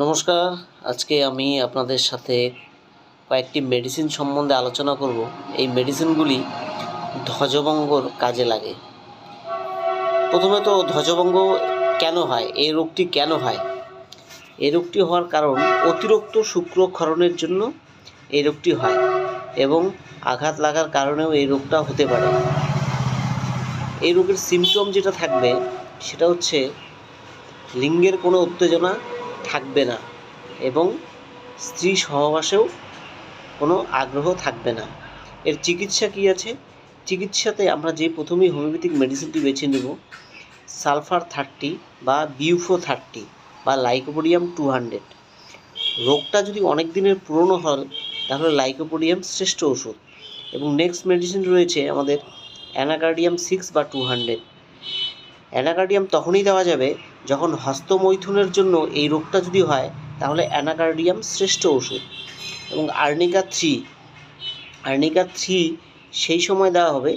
নমস্কার, আজকে আমি আপনাদের সাথে কয়েকটি মেডিসিন সম্বন্ধে আলোচনা করব। এই মেডিসিনগুলি ধ্বজভঙ্গর কাজে লাগে। প্রথমে তো ধ্বজভঙ্গ কেন হয়? এই রোগটি কেন হয়? এই রোগটি হওয়ার কারণ অতিরিক্ত শুক্রক্ষরণের জন্য এই রোগটি হয় এবং আঘাত লাগার কারণেও এই রোগটা হতে পারে। এই রোগের সিমটম যেটা থাকবে সেটা হচ্ছে লিঙ্গের কোনো উত্তেজনা থাকবে না এবং স্ত্রী সহবাসেও কোনো আগ্রহ থাকবে না। এর চিকিৎসা কী আছে? চিকিৎসাতে আমরা যে প্রথমেই হোমিওপ্যাথিক মেডিসিনটি বেছে নেব, সালফার থার্টি বা বিউফো থার্টি বা লাইকোপোডিয়াম টু হান্ড্রেড। রোগটা যদি অনেক দিনের পুরনো হয়, তাহলে লাইকোপোডিয়াম শ্রেষ্ঠ ওষুধ। এবং নেক্সট মেডিসিন রয়েছে আমাদের অ্যানাকার্ডিয়াম সিক্স বা টু হান্ড্রেড। অ্যানাকার্ডিয়াম তখনই দেওয়া যাবে যখন হস্তমৈথুনের জন্য এই রোগটা যদি হয়, তাহলে অ্যানাকার্ডিয়াম শ্রেষ্ঠ ওষুধ এবং আর্নিকা থ্রি আর্নিকা থ্রি সেই সময় দেওয়া হবে।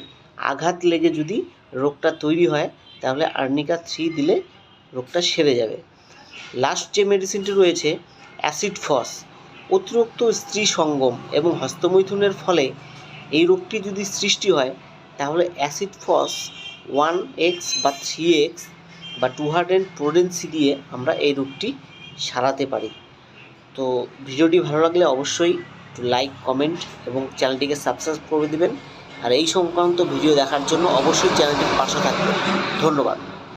আঘাত লেগে যদি রোগটা তৈরি হয়, তাহলে আর্নিকা থ্রি দিলে রোগটা সেরে যাবে। লাস্ট যে মেডিসিনটি রয়েছে, অ্যাসিড ফস, অতিরিক্ত স্ত্রী সঙ্গম এবং হস্তমৈথুনের ফলে এই রোগটি যদি সৃষ্টি হয়, তাহলে অ্যাসিড ফস ওয়ান এক্স বা থ্রি এক্স বা টু হান্ড্রেড প্রোডেন্সি দিয়ে আমরা এই রোগটি সারাতে পারি। তো ভিডিওটি ভালো লাগলে অবশ্যই লাইক কমেন্ট এবং চ্যানেলটিকে সাবস্ক্রাইব করে দেবেন। আর এই সংক্রান্ত ভিডিও দেখার জন্য অবশ্যই চ্যানেলটির পাশে থাকবেন। ধন্যবাদ।